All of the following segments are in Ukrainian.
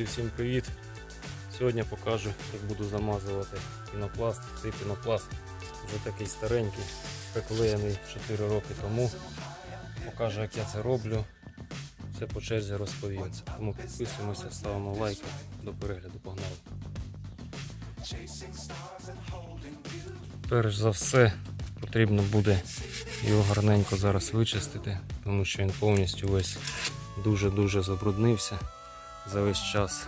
Друзі, всім привіт! Сьогодні покажу, як буду замазувати пінопласт. Цей пінопласт вже такий старенький, приклеєний 4 роки тому. Покажу, як я це роблю. Все по черзі розповім. Тому підписуємося, ставимо лайки. До перегляду погнали. Перш за все потрібно буде його гарненько зараз вичистити, тому що він повністю весь дуже-дуже забруднився за весь час.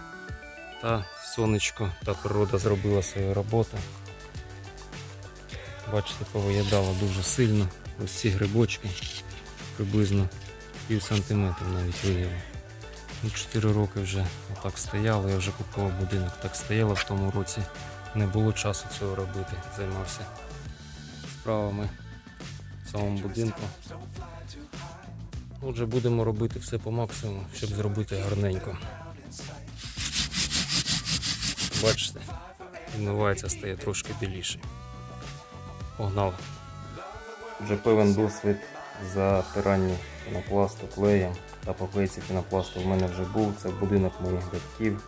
Та сонечко та природа зробила свою роботу. Бачите, повиїдало дуже сильно. Ось ці грибочки приблизно пів сантиметра навіть виїли. Ну, 4 роки вже отак стояло, я вже купував будинок, так стояло в тому році. Не було часу цього робити, займався справами в самому будинку. Отже, будемо робити все по максимуму, щоб зробити гарненько. Бачите, відмивається, стає трошки біліше. Погнали. Вже певен досвід затирання пінопласту клеєм та поклейці пінопласту в мене вже був. Це будинок моїх батьків.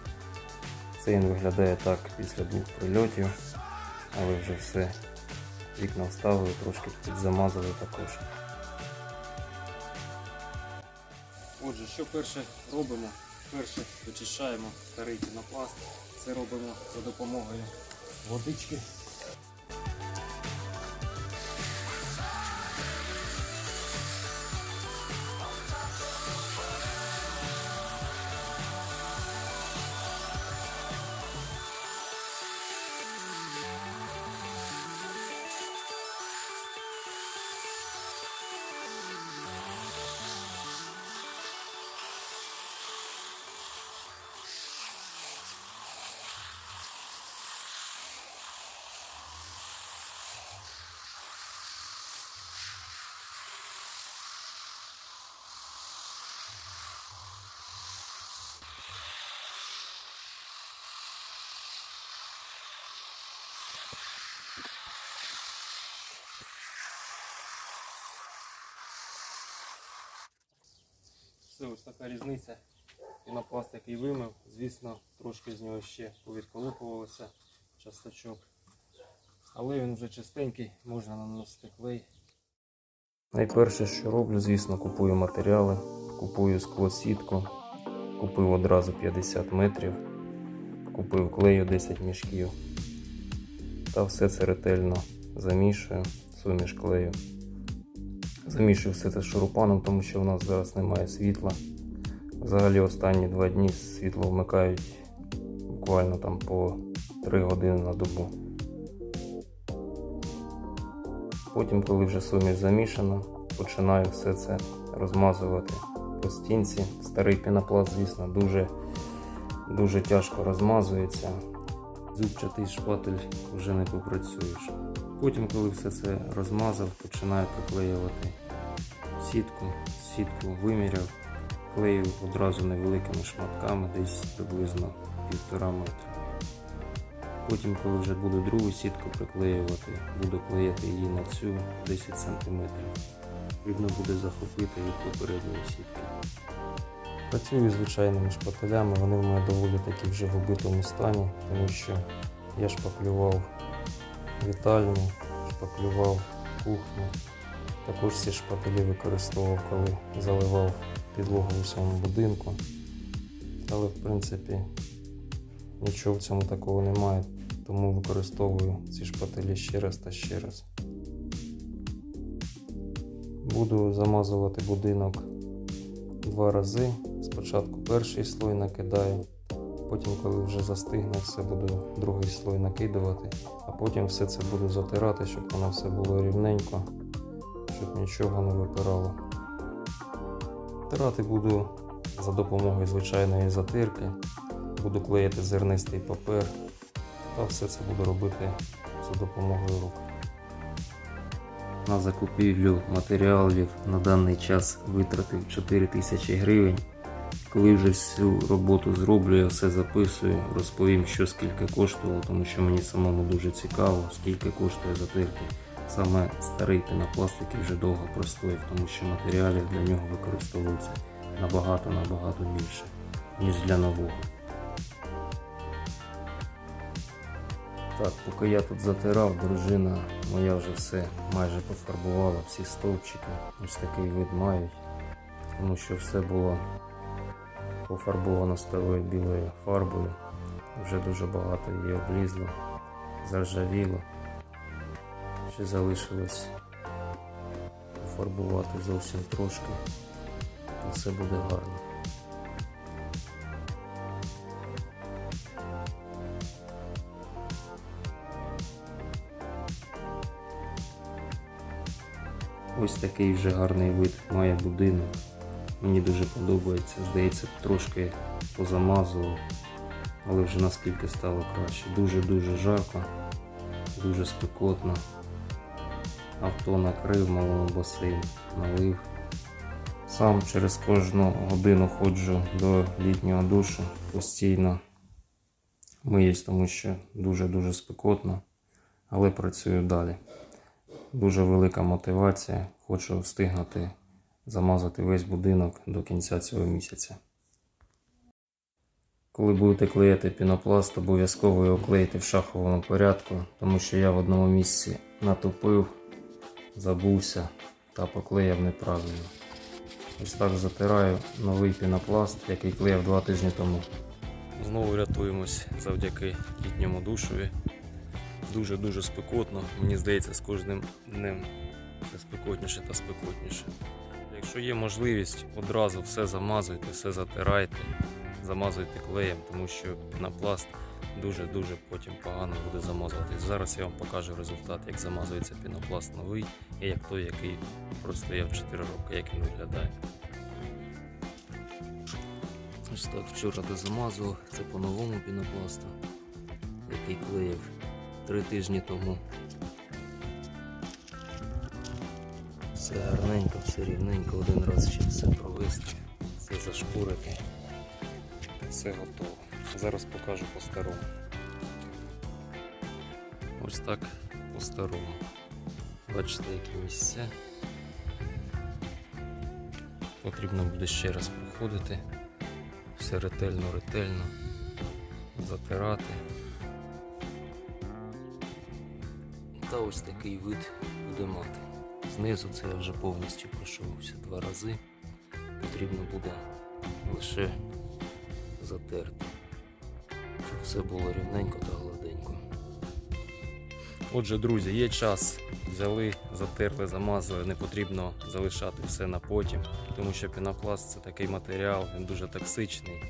Це він виглядає так після двох прильотів, але вже все. Вікна вставили, трошки підзамазали також. Отже, що перше робимо? Перше вичищаємо старий пінопласт. Це робимо за допомогою водички. Це ось така різниця. Пінопласт, який вимив, звісно, трошки з нього ще повідколупувалося часточок. Але він вже чистенький, можна наносити клей. Найперше, що роблю, звісно, купую матеріали, купую склосітку, купив одразу 50 метрів, купив клею 10 мішків. Та все це ретельно замішую, суміш клею. Замішую все це шурупаном, тому що в нас зараз немає світла. Взагалі останні два дні світло вмикають буквально там по 3 години на добу. Потім, коли вже суміш замішана, починаю все це розмазувати по стінці. Старий пінопласт, звісно, дуже, дуже тяжко розмазується. Зубчатий шпатель вже не попрацюєш. Потім, коли все це розмазав, починаю приклеювати сітку. Сітку виміряв, клею одразу невеликими шматками, десь приблизно півтора метра. Потім, коли вже буду другу сітку приклеювати, буду клеїти її на цю 10 см. Потрібно буде захопити від попередньої сітки. Працюю звичайними шпателями, вони в мене доволі таки вже в убитому стані, тому що я шпаклював вітальню, шпаклював кухню. Також ці шпателі використовував, коли заливав підлогу у своєму будинку. Але в принципі нічого в цьому такого немає, тому використовую ці шпателі ще раз та ще раз. Буду замазувати будинок два рази. Спочатку перший слой накидаю, потім, коли вже застигне, все буду другий слой накидувати, а потім все це буду затирати, щоб воно все було рівненько, щоб нічого не випирало. Тирати буду за допомогою звичайної затирки, буду клеїти зернистий папер, та все це буду робити за допомогою рук. На закупівлю матеріалів на даний час витратив 4 тисячі гривень. Коли вже всю роботу зроблю, я все записую, розповім, що скільки коштувало, тому що мені самому дуже цікаво, скільки коштує затирки. Саме старий пінопластик вже довго простоїв, тому що матеріалів для нього використовується набагато-набагато більше, ніж для нового. Так, Поки я тут затирав, дружина моя вже все майже пофарбувала, всі стовпчики, ось такий вид мають, тому що все було пофарбовано старою білою фарбою. Вже дуже багато її облізло, заржавіло. Ще залишилось пофарбувати зовсім трошки. І все буде гарно. Ось такий вже гарний вид має будинок. Мені дуже подобається. Здається, трошки позамазував, але вже наскільки стало краще. Дуже-дуже жарко, дуже спекотно. Авто накрив, малому басейн налив. Сам через кожну годину ходжу до літнього душу постійно. Миюсь, тому що дуже-дуже спекотно, але працюю далі. Дуже велика мотивація. Хочу встигнути замазати весь будинок до кінця цього місяця. Коли будете клеїти пінопласт, обов'язково його клеїти в шаховому порядку, тому що я в одному місці натопив, забувся та поклеїв неправильно. Ось так затираю новий пінопласт, який клеїв два тижні тому. Знову рятуємось завдяки літньому душові. Дуже-дуже спекотно. Мені здається, з кожним днем все спекотніше та спекотніше. Якщо є можливість, одразу все замазуйте, все затирайте, замазуйте клеєм, тому що пінопласт дуже-дуже потім погано буде замазуватись. Зараз я вам покажу результат, як замазується пінопласт новий і як той, який простояв 4 роки, як він виглядає. Ось так вчора дозамазував, це по новому пінопласту, який клеїв три тижні тому. Все гарненько, все рівненько, один раз ще все провести, все зашпурити. Все готово. Зараз покажу по-старому. Ось так по-старому. Бачите, які місця. Потрібно буде ще раз проходити. Все ретельно, ретельно затирати. Та ось такий вид буде мати. Знизу це я вже повністю пройшовся два рази. Потрібно буде лише затерти, щоб все було рівненько та гладенько. Отже, друзі, є час. Взяли, затерли, замазали, не потрібно залишати все на потім, тому що пінопласт це такий матеріал, він дуже токсичний.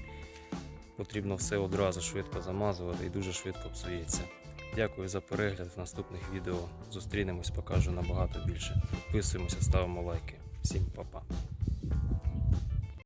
Потрібно все одразу швидко замазувати і дуже швидко псується. Дякую за перегляд. В наступних відео зустрінемось, покажу набагато більше. Підписуємося, ставимо лайки. Всім па-па.